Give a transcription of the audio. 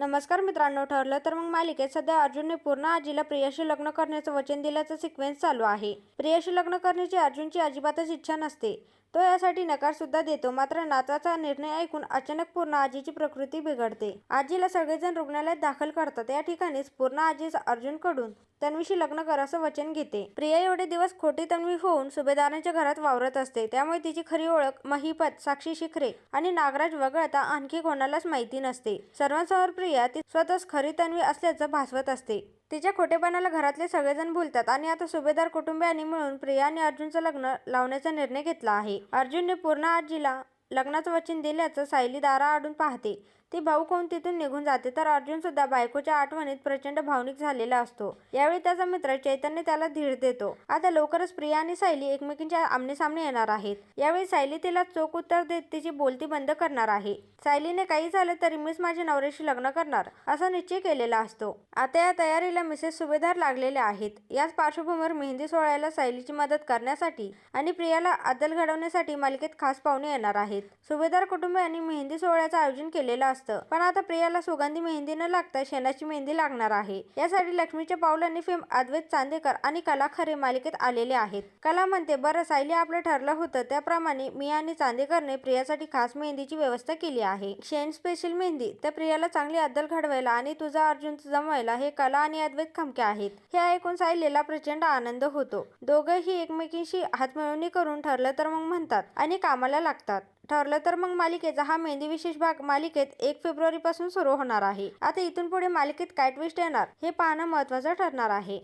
नमस्कार मित्रांनो ठरलं तर मग मालिकेत सध्या अर्जुनने पूर्ण आजीला प्रियाशी लग्न करण्याचं वचन दिल्याचं सिक्वेन्स चालू आहे. प्रियाशी लग्न करण्याची अर्जुनची अजिबातच इच्छा नसते. तो यासाठी नकार सुद्धा देतो मात्र नाताचा निर्णय ऐकून अचानक पूर्ण आजीची प्रकृती बिघडते. आजीला सगळेजण रुग्णालयात दाखल करतात या ठिकाणीच पूर्ण आजीच अर्जुनकडून तन्वीशी लग्न कर असं वचन घेते. प्रिया एवढे दिवस खोटी तन्वी होऊन सुभेदारांच्या घरात वावरत असते त्यामुळे तिची खरी ओळख महिपत साक्षी शिखरे आणि नागराज वगळता आणखी कोणालाच माहिती नसते. सर्वांसमोर प्रिया ती स्वतःच खरी तन्वी असल्याचं भासवत असते. तिच्या खोटेपणाला घरातले सगळेजण भुलतात आणि आता सुभेदार कुटुंबियांनी मिळून प्रिया आणि अर्जुनचं लग्न लावण्याचा निर्णय घेतला आहे. अर्जुनने पूर्ण आजीला लग्नाचं वचन दिल्याचं सायली दाराआडून पाहते. ती भाऊ कोण तिथून निघून जाते तर अर्जुन सुद्धा बायकोच्या आठवणीत प्रचंड भावनिक झालेला असतो. यावेळी त्याचा मित्र चैतन्य त्याला धीर देतो. आता लवकरच प्रिया आणि सायली एकमेकींच्या आमनेसामने येणार आहेत. यावेळी सायली तिला चोख उत्तर देत तिची बोलती बंद करणार आहे. सायलीने काही झालं तरी मीच माझ्या नवऱ्याशी लग्न करणार असा निश्चय केलेला असतो. आता या तयारीला मिसेस सुभेदार लागलेले आहेत. याच पार्श्वभूमीवर मेहंदी सोहळ्याला सायलीची मदत करण्यासाठी आणि प्रियाला अदल घडवण्यासाठी मालिकेत खास पाहुणे येणार आहेत. सुभेदार कुटुंबियांनी मेहंदी सोहळ्याचं आयोजन केलेलं असतं. पण आता प्रियाला सुगंधी मेहंदी न लागता शेणाची मेहंदी लागणार आहे. यासाठी लक्ष्मीच्या पावलांनी फेम अद्वैत चांदेकर आणि कला खरे मालिकेत आलेले आहेत. कला म्हणते बरं सायली आपलं ठरलं होतं. त्याप्रमाणे मी आणि चांदेकरने प्रियासाठी खास मेहंदीची व्यवस्था केली आहे. शेण स्पेशल मेहंदी. तर प्रियाला चांगली अद्दल घडवायला आणि तुझा अर्जुन जमवायला हे कला आणि अद्वैत खमके आहेत. हे ऐकून सायलीला प्रचंड आनंद होतो. दोघंही एकमेकींशी हातमिळवणी करून ठरलं तर मग म्हणतात आणि कामाला लागतात. ठरलं तर मग मालिकेचा हा मेहंदी विशेष भाग मालिकेत एक फेब्रुवारी पासून सुरू होणार आहे. आता इथून पुढे मालिकेत काय ट्विस्ट येणार हे पाहणं महत्वाचं ठरणार आहे.